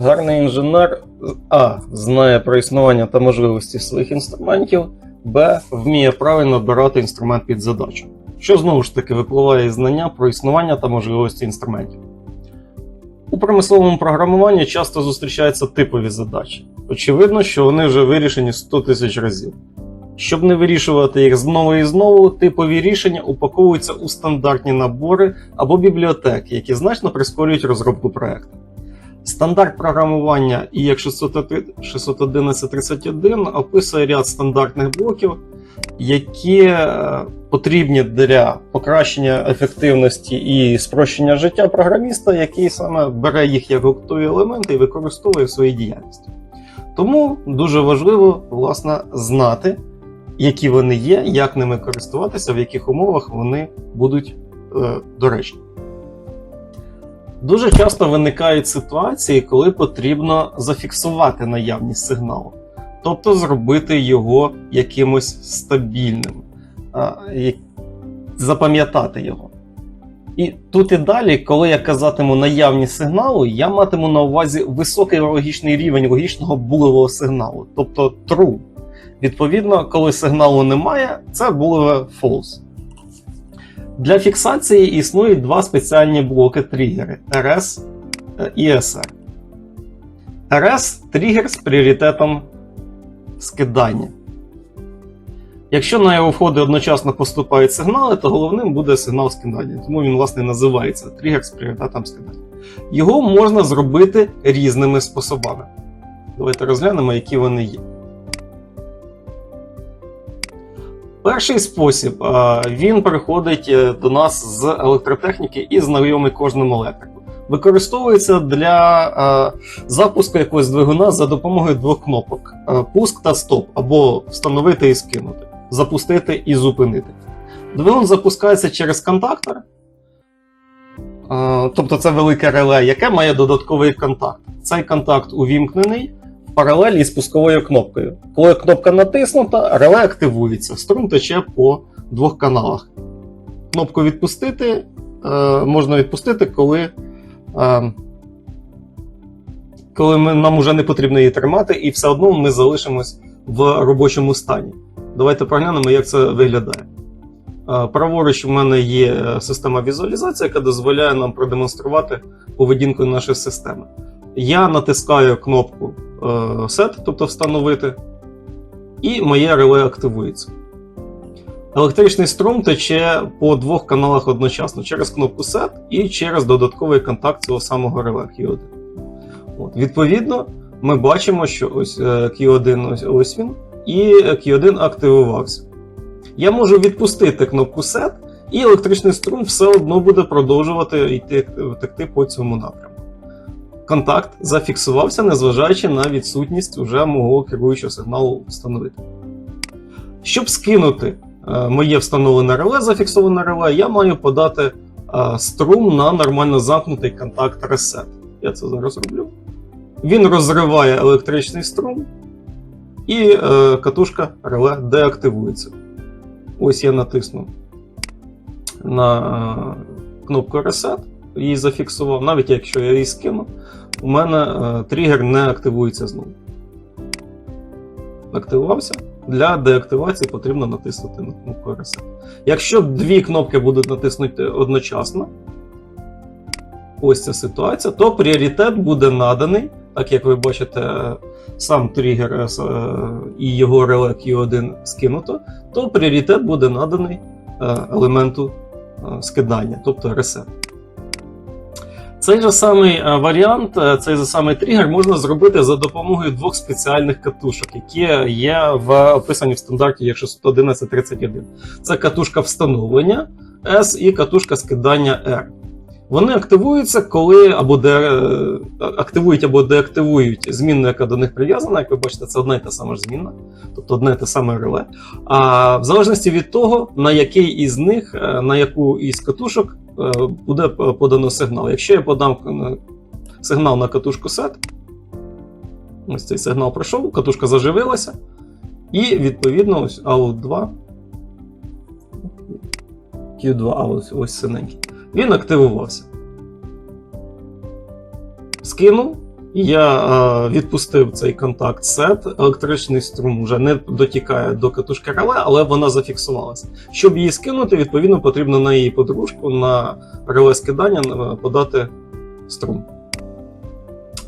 Гарний інженер А. Знає про існування та можливості своїх інструментів, Б. Вміє правильно обирати інструмент під задачу. Що знову ж таки випливає із знання про існування та можливості інструментів. У промисловому програмуванні часто зустрічаються типові задачі. Очевидно, що вони вже вирішені 100 тисяч разів. Щоб не вирішувати їх знову і знову, типові рішення упаковуються у стандартні набори або бібліотеки, які значно прискорюють розробку проекту. Стандарт програмування IEC 61131 описує ряд стандартних блоків, які е, потрібні для покращення ефективності і спрощення життя програміста, який саме бере їх як готові елементи і використовує в своїй діяльності. Тому дуже важливо власне знати, які вони є, як ними користуватися, в яких умовах вони будуть е, доречні. Дуже часто виникають ситуації, коли потрібно зафіксувати наявність сигналу, тобто зробити його якимось стабільним, запам'ятати його. І тут і далі, коли я казатиму наявність сигналу, я матиму на увазі високий логічний рівень логічного булевого сигналу, тобто true. Відповідно, коли сигналу немає, це булеве false. Для фіксації існують два спеціальні блоки тригери RS і SR. RS тригер з пріоритетом скидання. Якщо на його входи одночасно поступають сигнали, то головним буде сигнал скидання. Тому він, власне, називається тригер з пріоритетом скидання. Його можна зробити різними способами. Давайте розглянемо, які вони є. Перший спосіб він приходить е, до нас з електротехніки і знайомий кожному електрику. Використовується для запуску якогось двигуна за допомогою двох кнопок: пуск та стоп, або встановити і скинути, запустити і зупинити. Двигун запускається через контактор, тобто це велике реле, яке має додатковий контакт. Цей контакт увімкнений в паралелі із пусковою кнопкою. Коли кнопка натиснута, реле активується. Струм тече по двох каналах. Кнопку відпустити е, можна відпустити, коли, е, коли ми, нам вже не потрібно її тримати, і все одно ми залишимось в робочому стані. Давайте поглянемо, як це виглядає. Е, Праворуч у мене є система візуалізації, яка дозволяє нам продемонструвати поведінку нашої системи. Я натискаю кнопку е, Set, тобто встановити, і моє реле активується. Електричний струм тече по двох каналах одночасно через кнопку Set і через додатковий контакт цього самого реле Q1. От, відповідно, ми бачимо, що ось е, Q1 ось, ось він, і Q1 активувався. Я можу відпустити кнопку Set, і електричний струм все одно буде продовжувати йти текти по цьому напрямку. Контакт зафіксувався, незважаючи на відсутність уже мого керуючого сигналу встановити. Щоб скинути е, моє встановлене реле, зафіксоване реле, я маю подати е, струм на нормально замкнутий контакт Reset. Я це зараз роблю. Він розриває електричний струм, і е, катушка реле деактивується. Ось я натисну на кнопку Reset, її зафіксував, навіть якщо я її скину, у мене е, тригер не активується знову. Активувався. Для деактивації потрібно натиснути на кнопку Reset. Якщо дві кнопки будуть натиснуті одночасно, ось ця ситуація, то пріоритет буде наданий, так як ви бачите, е, сам тригер е, і його реле Q1 скинуто, то пріоритет буде наданий елементу скидання, тобто Reset. Цей же самий е, варіант, е, цей же самий тригер можна зробити за допомогою двох спеціальних катушок, які є в описані в стандарті як 61131. Це катушка встановлення S і катушка скидання R. Вони активуються, коли або де, е, активують або деактивують змінну, яка до них прив'язана. Як ви бачите, це одна і та сама ж змінна, тобто одне і те саме реле. А в залежності від того, на який із них, е, на яку із катушок е, буде подано сигнал. Якщо я подам сигнал на катушку SET, ось цей сигнал пройшов, катушка заживилася, і відповідно ось out 2 Q2, а ось, ось синенький. Він активувався. Скинув, Я е, відпустив цей контакт сет, електричний струм вже не дотікає до катушки реле, але вона зафіксувалася. Щоб її скинути, відповідно потрібно на її подружку на реле скидання е, подати струм.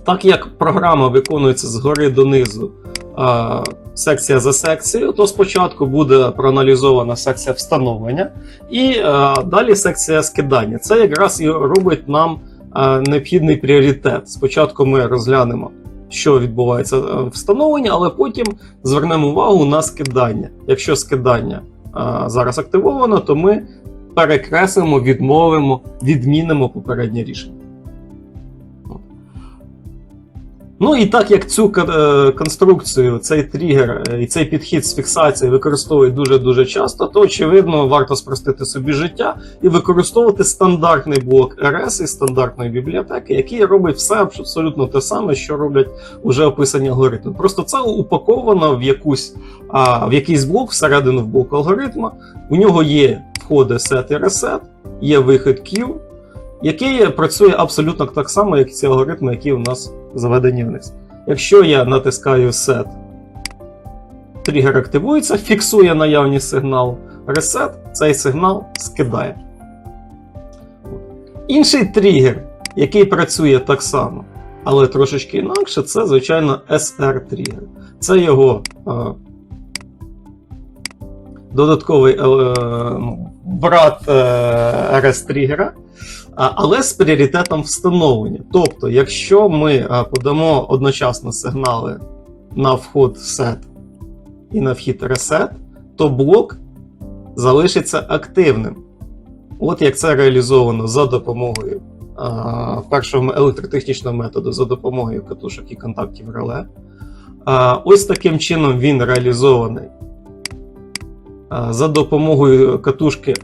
Так як програма виконується згори донизу, е, секція за секцією, то спочатку буде проаналізована секція встановлення, і е, далі секція скидання. Це якраз і робить нам е, необхідний пріоритет. Спочатку ми розглянемо, що відбувається е, встановлення, але потім звернемо увагу на скидання. Якщо скидання зараз активовано, то ми перекреслимо, відмовимо, відмінимо попереднє рішення. Ну і так як цю е, конструкцію, цей тригер е, і цей підхід з фіксації використовують дуже-дуже часто, то очевидно варто спростити собі життя і використовувати стандартний блок RS із стандартної бібліотеки, який робить все абсолютно те саме, що роблять уже описані алгоритми. Просто це упаковано в якусь в якийсь блок всередину в блок алгоритма. У нього є входи set і reset, є вихід Q, який працює абсолютно так само, як ці алгоритми, які у нас заведені вниз. Якщо я натискаю Set, тригер активується, фіксує наявний сигнал Reset, цей сигнал скидає. Інший тригер, який працює так само, але трошечки інакше, це, звичайно, SR-тригер. Це його е, додатковий е, ну, брат е, RS-тригера. Але з пріоритетом встановлення. Тобто, якщо ми подамо одночасно сигнали на вход set і на вхід reset, то блок залишиться активним. От як це реалізовано за допомогою а, першого електротехнічного методу, за допомогою катушок і контактів реле. А, ось таким чином він реалізований. За допомогою катушки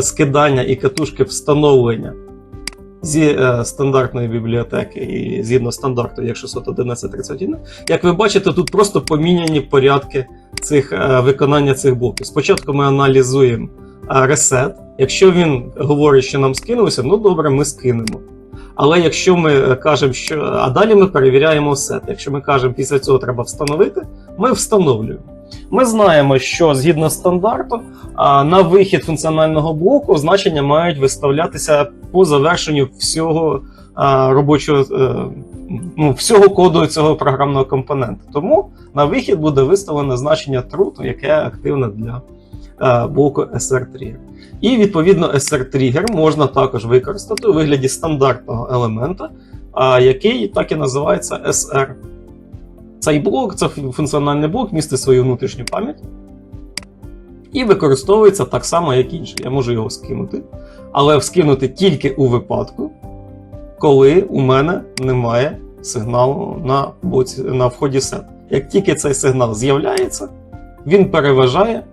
скидання і катушки встановлення зі е, стандартної бібліотеки і згідно стандарту як 61131. Як ви бачите, тут просто поміняні порядки цих е, виконання цих блоків. Спочатку ми аналізуємо е, ресет. Якщо він говорить, що нам скинулося, ну добре, ми скинемо. Але якщо ми кажемо, що а далі ми перевіряємо сет. Якщо ми кажемо, після цього треба встановити, ми встановлюємо. Ми знаємо, що згідно стандарту на вихід функціонального блоку значення мають виставлятися по завершенню всього робочого е, ну, всього коду цього програмного компонента. Тому на вихід буде виставлене значення true, яке активне для е, блоку SR-Trigger. І відповідно SR-Trigger можна також використати у вигляді стандартного елемента, який так і називається SR. Цей блок, це функціональний блок, містить свою внутрішню пам'ять і використовується так само, як інший. Я можу його скинути, але скинути тільки у випадку, коли у мене немає сигналу на, боці, на вході сет. Як тільки цей сигнал з'являється, він переважає,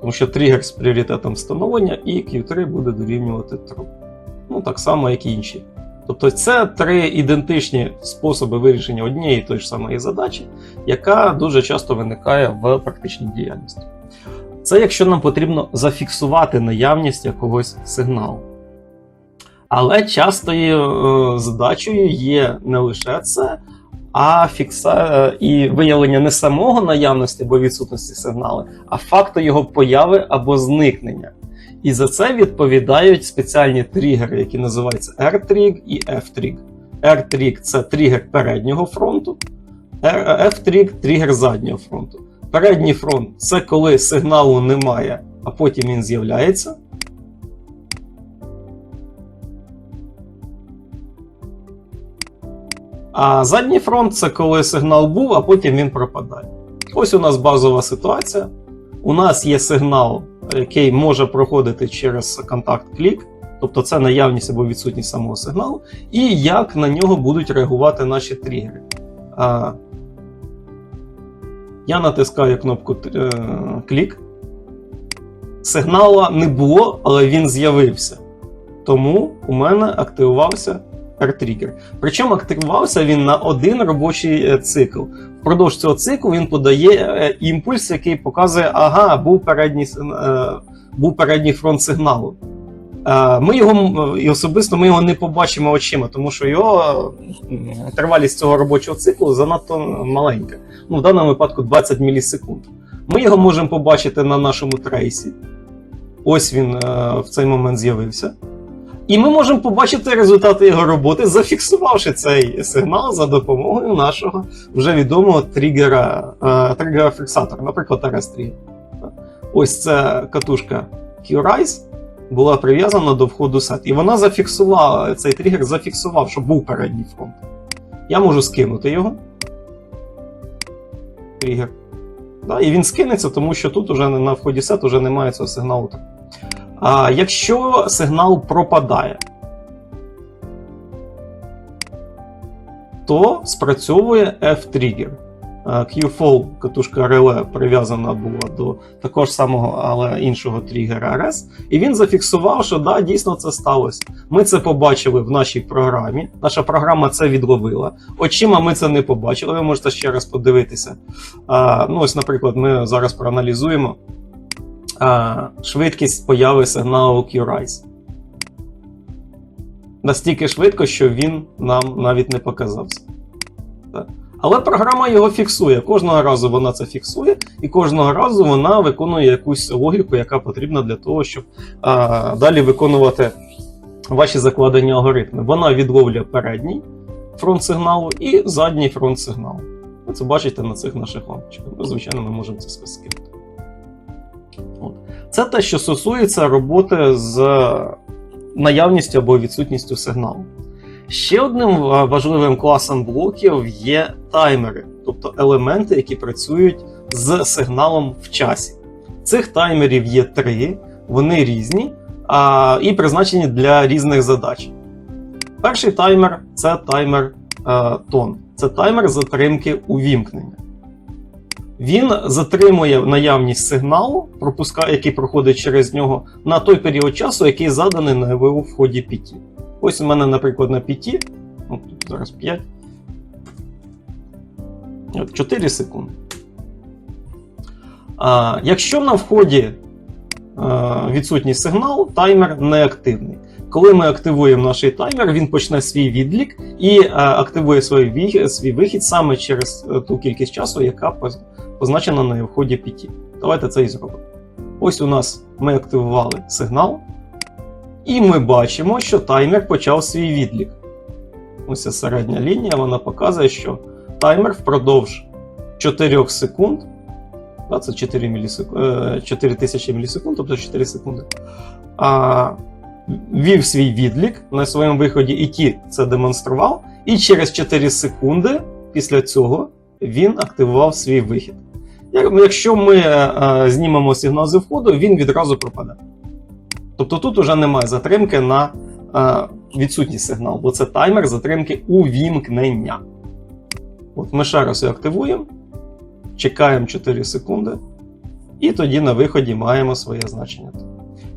тому що тригер з пріоритетом встановлення, і Q3 буде дорівнювати true. Ну, так само, як і інші. Тобто це три ідентичні способи вирішення однієї і тої ж самої задачі, яка дуже часто виникає в практичній діяльності. Це якщо нам потрібно зафіксувати наявність якогось сигналу. Але частою е, задачею є не лише це, а фікса... і виявлення не самого наявності або відсутності сигналу, а факту його появи або зникнення. І за це відповідають спеціальні тригери, які називаються R-Trig і F-Trig. R-Trig це тригер переднього фронту, F-Trig тригер заднього фронту. Передній фронт це коли сигналу немає, а потім він з'являється. А задній фронт це коли сигнал був, а потім він пропадає. Ось у нас базова ситуація. У нас є сигнал, який може проходити через контакт клік, тобто це наявність або відсутність самого сигналу, і як на нього будуть реагувати наші тригери. Я натискаю кнопку е, клік. Сигнала не було, але він з'явився. Тому у мене активувався R-тригер. Причому активувався він на один робочий е, цикл. Впродовж цього циклу він подає е, імпульс, який показує, ага, був передній, е, був передній фронт сигналу. Ми його і особисто ми його не побачимо очима, тому що його тривалість цього робочого циклу занадто маленька. Ну, в даному випадку 20 мілісекунд. Ми його можемо побачити на нашому трейсі. Ось він в цей момент з'явився. І ми можемо побачити результати його роботи, зафіксувавши цей сигнал за допомогою нашого вже відомого тригера, е, тригера фіксатора, наприклад, RS тригер. Ось ця катушка QRISE була прив'язана до входу сет. І вона зафіксувала, цей тригер зафіксував, що був передній фронт. Я можу скинути його. Тригер. Да, і він скинеться, тому що тут уже на вході сет уже немає цього сигналу. Якщо сигнал пропадає, то спрацьовує F-тригер. Q-Fall катушка реле прив'язана була до такого ж самого, але іншого тригера RS, і він зафіксував, що да, дійсно це сталося. Ми це побачили в нашій програмі. Наша програма це відловила. Очима ми це не побачили. Ви можете ще раз подивитися. А, ну, ось, наприклад, ми зараз проаналізуємо швидкість появи сигналу QRISE. Настільки швидко, що він нам навіть не показався. Так. Але програма його фіксує. Кожного разу вона це фіксує, і кожного разу вона виконує якусь логіку, яка потрібна для того, щоб а, далі виконувати ваші закладені алгоритми. Вона відловлює передній фронт сигналу і задній фронт сигналу. Ви це бачите на цих наших лампочках. Ну, звичайно, ми можемо це скинути. От. Це те, що стосується роботи з наявністю або відсутністю сигналу. Ще одним важливим класом блоків є таймери, тобто елементи, які працюють з сигналом в часі. Цих таймерів є три, вони різні а, і призначені для різних задач. Перший таймер це таймер е, тон. Це таймер затримки увімкнення. Він затримує наявність сигналу, пропускає, який проходить через нього, на той період часу, який заданий на ЕВУ в ході піті. Ось у мене, наприклад, на піті, ну, тут зараз 5. 4 секунди. А, якщо на вході а, відсутній сигнал, таймер неактивний. Коли ми активуємо наш таймер, він почне свій відлік і а, активує свій, ві- свій вихід саме через е, ту кількість часу, яка позначена на вході піті. Давайте це і зробимо. Ось у нас ми активували сигнал. І ми бачимо, що таймер почав свій відлік. Ось ця середня лінія, вона показує, що таймер впродовж 4 секунд, це 4 мілісек... е, 4000 мілісекунд, тобто 4 секунди, а, вів свій відлік на своєму виході, і ті це демонстрував. І через 4 секунди після цього він активував свій вихід. Якщо ми е, знімемо сигнал зі входу, він відразу пропаде. Тобто тут уже немає затримки на е, відсутність сигналу, бо це таймер затримки увімкнення. От ми ще раз його активуємо, чекаємо 4 секунди, і тоді на виході маємо своє значення.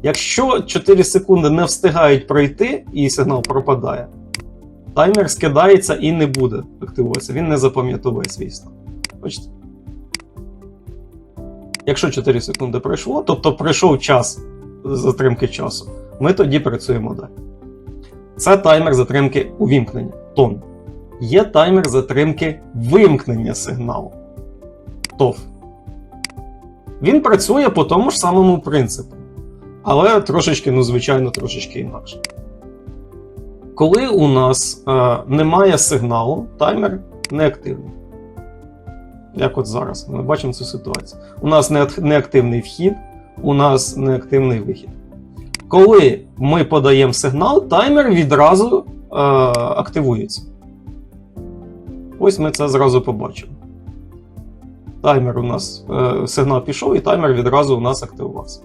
Якщо 4 секунди не встигають пройти і сигнал пропадає, таймер скидається і не буде активуватися, він не запам'ятовує свій стан. Бачите? Якщо 4 секунди пройшло, тобто пройшов час затримки часу, ми тоді працюємо далі. Це таймер затримки увімкнення тон. Є таймер затримки вимкнення сигналу. ТОВ. Він працює по тому ж самому принципу, але трошечки, ну, звичайно, трошечки інакше. Коли у нас е, немає сигналу, таймер неактивний. Як от зараз, ми бачимо цю ситуацію. У нас неактивний вхід, у нас неактивний вихід. Коли ми подаємо сигнал, таймер відразу е, активується. Ось ми це зразу побачимо. Таймер у нас е, сигнал пішов, і таймер відразу у нас активувався.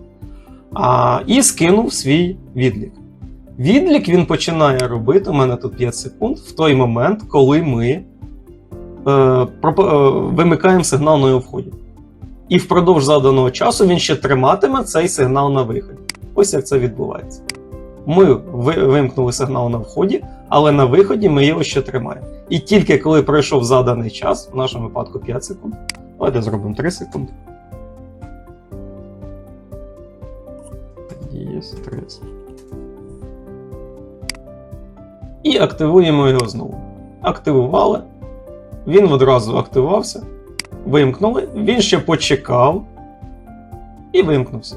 А, і скинув свій відлік. Відлік він починає робити, у мене тут 5 секунд, в той момент, коли ми е, пропо- е, вимикаємо сигнал на вході. І впродовж заданого часу він ще триматиме цей сигнал на виході. Ось як це відбувається. Ми вимкнули сигнал на вході, але на виході ми його ще тримаємо. І тільки коли пройшов заданий час, в нашому випадку 5 секунд, давайте зробимо 3 секунди. Є 30. і активуємо його знову. Активували. Він одразу активувався. Вимкнули. Він ще почекав і вимкнувся.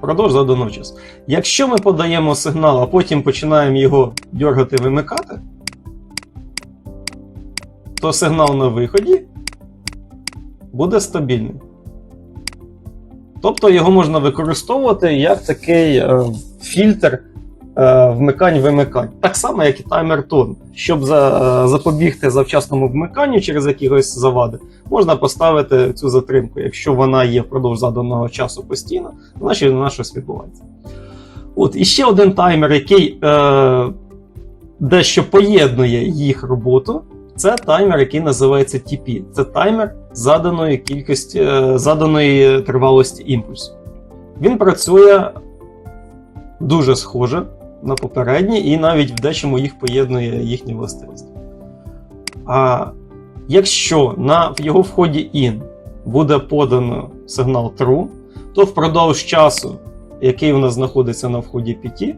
Продовж заданого часу. Якщо ми подаємо сигнал, а потім починаємо його дергати вимикати, то сигнал на виході буде стабільний. Тобто його можна використовувати як такий е, фільтр е, вмикань-вимикань. Так само, як і таймер тон. Щоб за, е, запобігти завчасному вмиканню через якісь завади, можна поставити цю затримку. Якщо вона є впродовж заданого часу постійно, значить вона щось відбувається. От, і ще один таймер, який е, дещо поєднує їх роботу. Це таймер, який називається TP. Це таймер заданої кількості, е, заданої тривалості імпульсу. Він працює дуже схоже на попередній, і навіть в дечому їх поєднує їхні властивості. А якщо на його вході IN буде подано сигнал true, то впродовж часу, який у нас знаходиться на вході PT, е,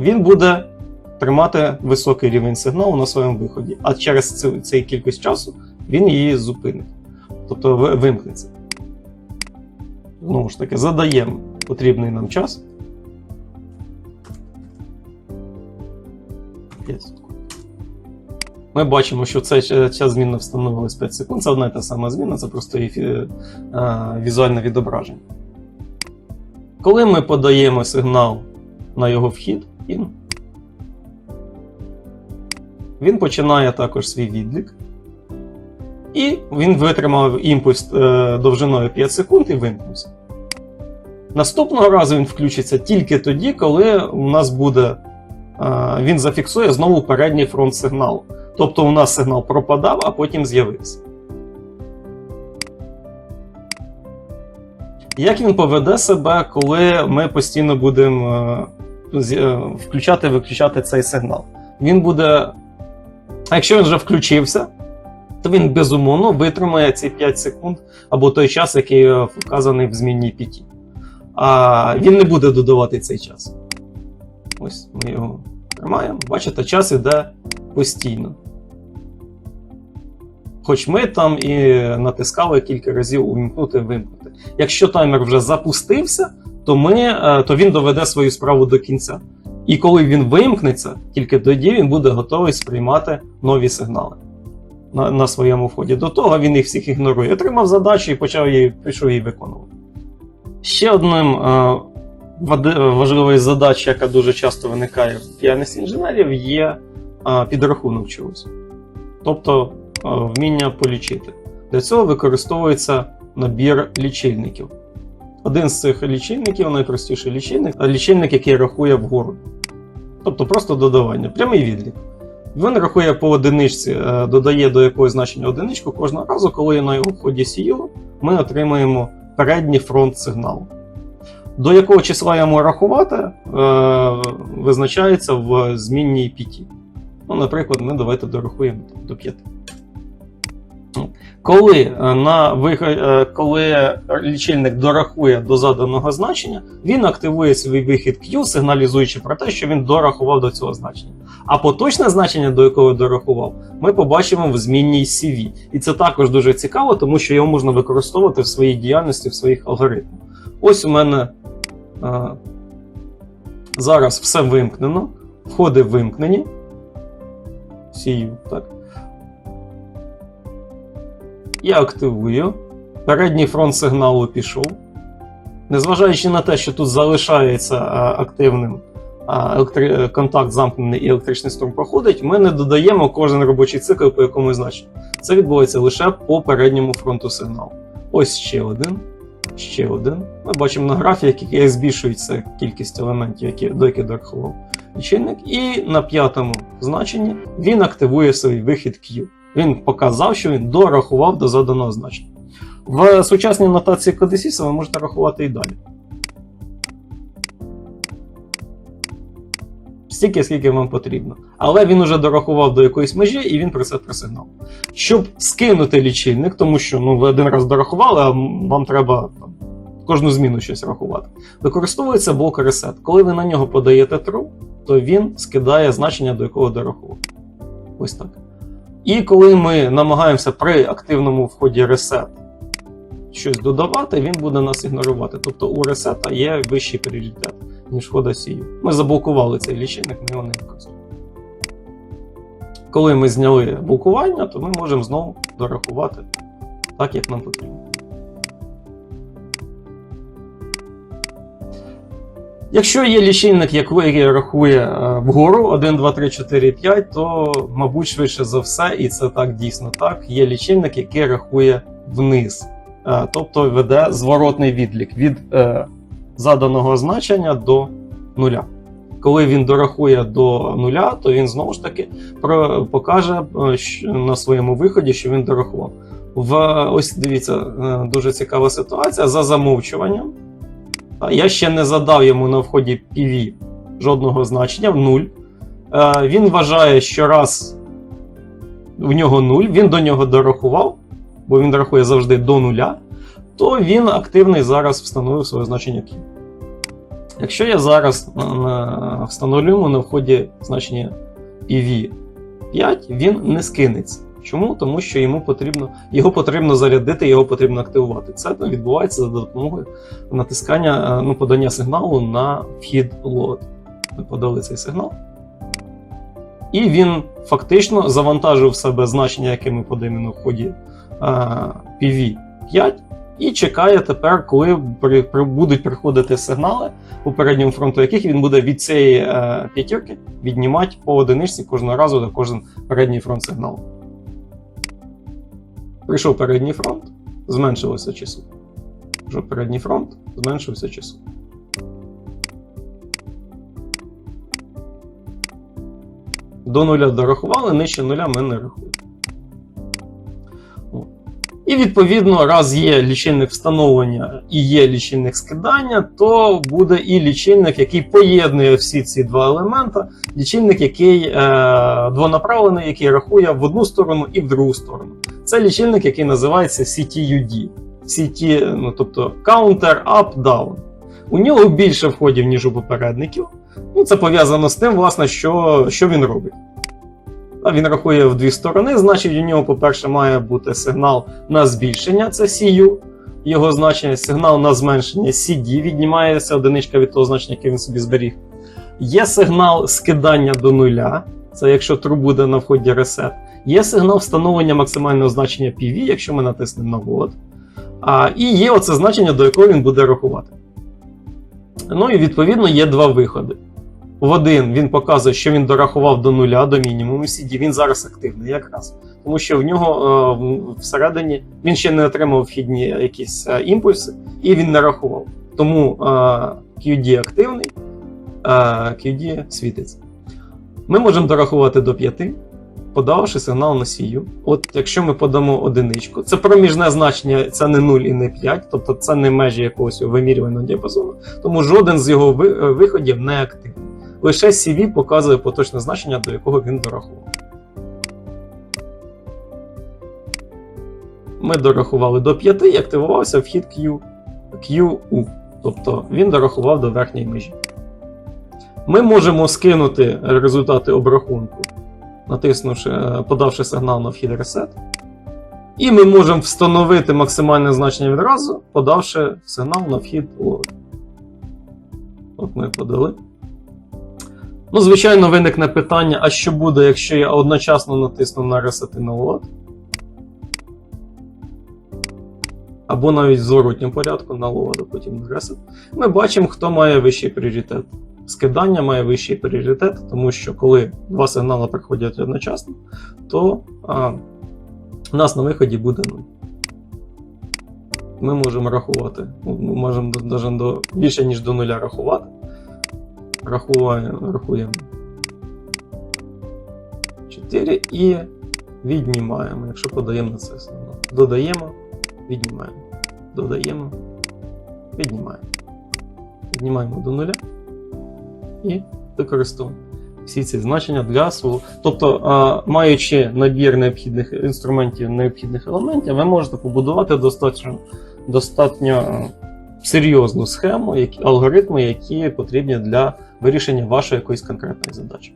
він буде тримати високий рівень сигналу на своєму виході, а через цю, цей кількість часу він її зупинить. Тобто вимкнеться. Знову ж таки, задаємо потрібний нам час. Ми бачимо, що цей час зміни встановилось 5 секунд. Це одна і та сама зміна, це просто її візуальне відображення. Коли ми подаємо сигнал на його вхід, він він починає також свій відлік. І він витримав імпульс е, довжиною 5 секунд і вимкнувся. Наступного разу він включиться тільки тоді, коли у нас буде. е, він зафіксує знову передній фронт сигналу. Тобто у нас сигнал пропадав, а потім з'явився. Як він поведе себе, коли ми постійно будемо е, включати-виключати цей сигнал? Він буде а якщо він вже включився, то він безумовно витримає ці 5 секунд або той час, який е, вказаний в змінній піті. А він не буде додавати цей час. Ось ми його тримаємо. Бачите, час іде постійно. Хоч ми там і натискали кілька разів увімкнути вимкнути. Якщо таймер вже запустився, то, ми, е, то він доведе свою справу до кінця. І коли він вимкнеться, тільки тоді він буде готовий сприймати нові сигнали на, на своєму вході. До того він їх всіх ігнорує. Отримав задачу і почав її, пішов її виконувати. Ще одним е, вади- важливою задачею, яка дуже часто виникає в діяльності інженерів, є е, підрахунок чогось. Тобто е, вміння полічити. Для цього використовується набір лічильників. Один з цих лічильників, найпростіший лічильник, лічильник, який рахує вгору. Тобто просто додавання, прямий відлік. Він рахує по одиничці, е, додає до якогось значення одиничку кожного разу, коли на його вході сію, ми отримаємо передній фронт сигналу. До якого числа йому рахувати, е, визначається в змінній піті. Ну, наприклад, ми давайте дорахуємо до 5. Коли, е, на е, коли лічильник дорахує до заданого значення, він активує свій вихід Q, сигналізуючи про те, що він дорахував до цього значення. А поточне значення, до якого дорахував, ми побачимо в змінній CV. І це також дуже цікаво, тому що його можна використовувати в своїй діяльності, в своїх алгоритмах. Ось у мене е, зараз все вимкнено, входи вимкнені. CV, так. Я активую. Передній фронт сигналу пішов. Незважаючи на те, що тут залишається а, активним електри... контакт замкнений і електричний струм проходить, ми не додаємо кожен робочий цикл по якомусь значенню. Це відбувається лише по передньому фронту сигналу. Ось ще один, ще один. Ми бачимо на графіці, як збільшується кількість елементів, які, до яких дорахував лічильник. І на п'ятому значенні він активує свій вихід Q. Він показав, що він дорахував до заданого значення. В сучасній нотації Кодесіса ви можете рахувати і далі. Стільки, скільки вам потрібно. Але він уже дорахував до якоїсь межі і він про це просигнав. Щоб скинути лічильник, тому що ну, ви один раз дорахували, а вам треба там, кожну зміну щось рахувати. Використовується блок reset. Коли ви на нього подаєте true, то він скидає значення, до якого дорахував. Ось так. І коли ми намагаємося при активному вході ресет щось додавати, він буде нас ігнорувати. Тобто у ресета є вищий пріоритет, ніж входа сію. Ми заблокували цей лічильник, ми його не використовуємо. Коли ми зняли блокування, то ми можемо знову дорахувати так, як нам потрібно. Якщо є лічильник, який рахує е, вгору 1, 2, 3, 4, 5, то, мабуть, швидше за все, і це так дійсно так, є лічильник, який рахує вниз. Е, Тобто веде зворотний відлік від е, заданого значення до нуля. Коли він дорахує до нуля, то він знову ж таки покаже на своєму виході, що він дорахував. В ось дивіться, дуже цікава ситуація за замовчуванням. Я ще не задав йому на вході PV жодного значення в нуль. Е, Він вважає, що раз в нього нуль, він до нього дорахував, бо він рахує завжди до нуля, то він активний зараз встановив своє значення Q. Якщо я зараз встановлю йому на вході значення PV 5, він не скинеться. Чому? Тому що йому потрібно, його потрібно зарядити, його потрібно активувати. Це відбувається за допомогою натискання, е, ну, подання сигналу на вхід лот. Ми подали цей сигнал. І він фактично завантажив себе значення, яке ми подаємо на вході е, PV 5, і чекає тепер, коли будуть приходити сигнали по передньому фронту, яких він буде від цієї е, п'ятірки віднімати по одиничці кожного разу на кожен передній фронт сигналу. Прийшов передній фронт, зменшилося число. Прийшов передній фронт, зменшився число. До нуля дорахували, нижче нуля ми не рахуємо. І відповідно, раз є лічильник встановлення і є лічильник скидання, то буде і лічильник, який поєднує всі ці два елемента. Лічильник, який е, двонаправлений, який рахує в одну сторону і в другу сторону. Це лічильник, який називається CTUD. CT, ну тобто Counter Up Down. У нього більше входів, ніж у попередників. Ну, це пов'язано з тим, власне, що, що він робить. Він рахує в дві сторони, значить, у нього, по-перше, має бути сигнал на збільшення, це CU, його значення, сигнал на зменшення CD, віднімається одиничка від того значення, яке він собі зберіг. Є сигнал скидання до нуля, це якщо true буде на вході reset. Є сигнал встановлення максимального значення PV, якщо ми натиснемо на ввод. А, і є оце значення, до якого він буде рахувати. Ну і відповідно є два виходи. В один він показує, що він дорахував до нуля, до мінімуму CD, він зараз активний якраз. Тому що в нього е, всередині він ще не отримав вхідні якісь е, імпульси, і він не рахував. Тому е, QD активний, е, QD світиться. Ми можемо дорахувати до 5, подавши сигнал носію. От якщо ми подамо одиничку, це проміжне значення, це не 0 і не 5, тобто це не межі якогось вимірюваного діапазону, тому жоден з його е, виходів не активний. Лише CV показує поточне значення, до якого він дорахував. Ми дорахували до 5 і активувався вхід Q, QU. Тобто він дорахував до верхньої межі. Ми можемо скинути результати обрахунку, натиснувши, е, подавши сигнал на вхід reset. І ми можемо встановити максимальне значення відразу, подавши сигнал на вхід load. От ми подали. Ну, звичайно, виникне питання: а що буде, якщо я одночасно натисну на reset і на load? Або навіть в зворотньому порядку на а потім на reset. Ми бачимо, хто має вищий пріоритет. Скидання має вищий пріоритет, тому що коли два сигнали приходять одночасно, то а, у нас на виході буде 0. Ми можемо рахувати. Ми можемо навіть до, більше, ніж до нуля рахувати. Рахуємо, рахуємо 4 і віднімаємо, якщо подаємо на це сигнал. Додаємо, віднімаємо. Додаємо, віднімаємо. Віднімаємо до нуля і використовуємо всі ці значення для свого. Тобто, маючи набір необхідних інструментів, необхідних елементів, ви можете побудувати достатньо, достатньо серйозну схему, алгоритми, які потрібні для вирішення вашої якоїсь конкретної задачі.